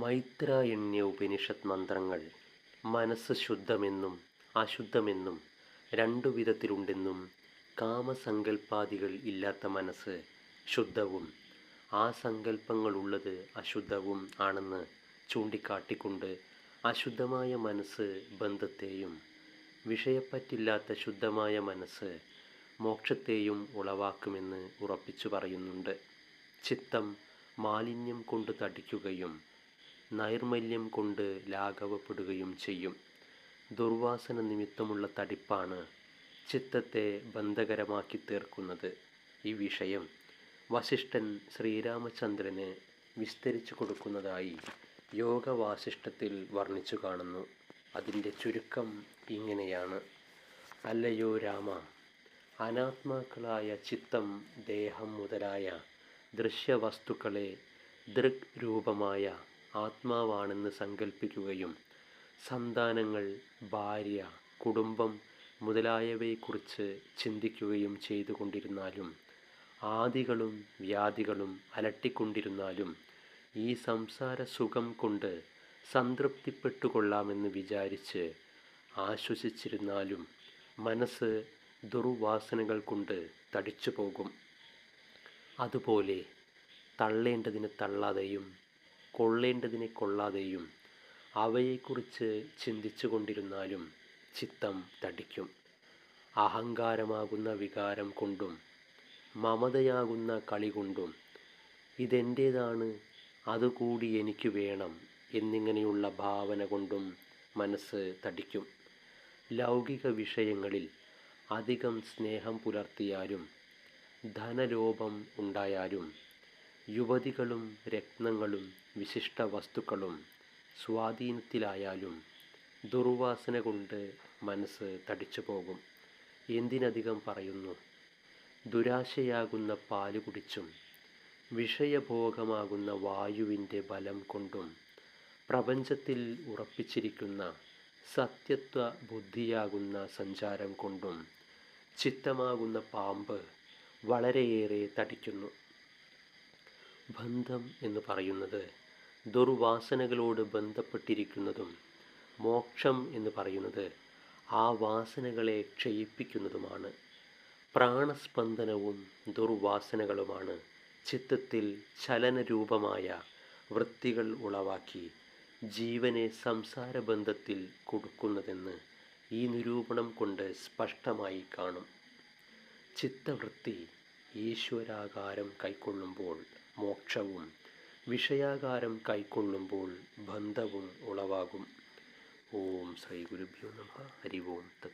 മൈത്രായണ്യ ഉപനിഷത് മന്ത്രങ്ങൾ മനസ്സ് ശുദ്ധമെന്നും അശുദ്ധമെന്നും രണ്ടു വിധത്തിലുണ്ടെന്നും കാമസങ്കൽപ്പാദികൾ ഇല്ലാത്ത മനസ്സ് ശുദ്ധവും ആ സങ്കല്പങ്ങളുള്ളത് അശുദ്ധവും ആണെന്ന് ചൂണ്ടിക്കാട്ടിക്കൊണ്ട് അശുദ്ധമായ മനസ്സ് ബന്ധത്തെയും വിഷയപ്പറ്റില്ലാത്ത ശുദ്ധമായ മനസ്സ് മോക്ഷത്തെയും ഉളവാക്കുമെന്ന് ഉറപ്പിച്ചു പറയുന്നുണ്ട്. ചിത്തം മാലിന്യം കൊണ്ട് തടിക്കുകയും നൈർമല്യം കൊണ്ട് ലാഘവപ്പെടുകയും ചെയ്യും. ദുർവാസന നിമിത്തമുള്ള തടിപ്പാണ് ചിത്തത്തെ ബന്ധകരമാക്കി തീർക്കുന്നത്. ഈ വിഷയം വശിഷ്ഠൻ ശ്രീരാമചന്ദ്രന് വിസ്തരിച്ചു കൊടുക്കുന്നതായി യോഗവാസിഷ്ഠത്തിൽ വർണിച്ചു കാണുന്നു. അതിന്റെ ചുരുക്കം ഇങ്ങനെയാണ്. അല്ലയോ രാമ അനാത്മാക്കളായ ചിത്തം ദേഹം മുതലായ ദൃശ്യവസ്തുക്കളെ ദൃഗ് രൂപമായ ആത്മാവാണെന്ന് സങ്കല്പിക്കുകയും സന്താനങ്ങൾ ഭാര്യ കുടുംബം മുതലായവയെക്കുറിച്ച് ചിന്തിക്കുകയും ചെയ്തുകൊണ്ടിരുന്നാലും ആദികളും വ്യാധികളും അലട്ടിക്കൊണ്ടിരുന്നാലും ഈ സംസാര സുഖം കൊണ്ട് സംതൃപ്തിപ്പെട്ടുകൊള്ളാമെന്ന് വിചാരിച്ച് ആശ്വസിച്ചിരുന്നാലും മനസ്സ് ദുർവാസനകൾ കൊണ്ട് തടിച്ചു പോകും അതുപോലെ തള്ളേണ്ടതിന് തള്ളാതെയും കൊള്ളേണ്ടതിനെ കൊള്ളാതെയും അവയെക്കുറിച്ച് ചിന്തിച്ചു കൊണ്ടിരുന്നാലും ചിത്തം തടിക്കും. അഹങ്കാരമാകുന്ന വികാരം കൊണ്ടും മമതയാകുന്ന കളി കൊണ്ടും ഇതെന്റേതാണ് അതുകൂടി എനിക്ക് വേണം എന്നിങ്ങനെയുള്ള ഭാവന കൊണ്ടും മനസ്സ് തടിക്കും. ലൗകിക വിഷയങ്ങളിൽ അധികം സ്നേഹം പുലർത്തിയാലും ധനലോഭം ഉണ്ടായാലും യുവതികളും രത്നങ്ങളും വിശിഷ്ട വസ്തുക്കളും സ്വാധീനത്തിലായാലും ദുർവാസന കൊണ്ട് മനസ്സ് തടിച്ചു പോകും. എന്തിനധികം പറയുന്നു? ദുരാശയാകുന്ന പാൽ കുടിച്ചും വിഷയഭോഗമാകുന്ന വായുവിന്റെ ബലം കൊണ്ടും പ്രപഞ്ചത്തിൽ ഉറപ്പിച്ചിരിക്കുന്ന സത്യത്വ ബുദ്ധിയാകുന്ന സഞ്ചാരം കൊണ്ടും ചിത്തമാകുന്ന പാമ്പ് വളരെയേറെ തടിക്കുന്നു. ബന്ധം എന്ന് പറയുന്നത് ദുർവാസനകളോട് ബന്ധപ്പെട്ടിരിക്കുന്നതും മോക്ഷം എന്ന് പറയുന്നത് ആ വാസനകളെ ക്ഷയിപ്പിക്കുന്നതുമാണ്. പ്രാണസ്പന്ദനവും ദുർവാസനകളുമാണ് ചിത്തത്തിൽ ചലനരൂപമായ വൃത്തികൾ ഉളവാക്കി ജീവനെ സംസാരബന്ധത്തിൽ കൊടുക്കുന്നതെന്ന് ഈ നിരൂപണം കൊണ്ട് സ്പഷ്ടമായി കാണും. ചിത്തവൃത്തി ഈശ്വരാകാരം കൈക്കൊള്ളുമ്പോൾ മോക്ഷവും വിഷയാകാരം കൈക്കൊള്ളുമ്പോൾ ബന്ധവും ഉളവാകും. ഓം ശ്രീ ഗുരുഭ്യോ നമ. ഹരി ഓം തത്സ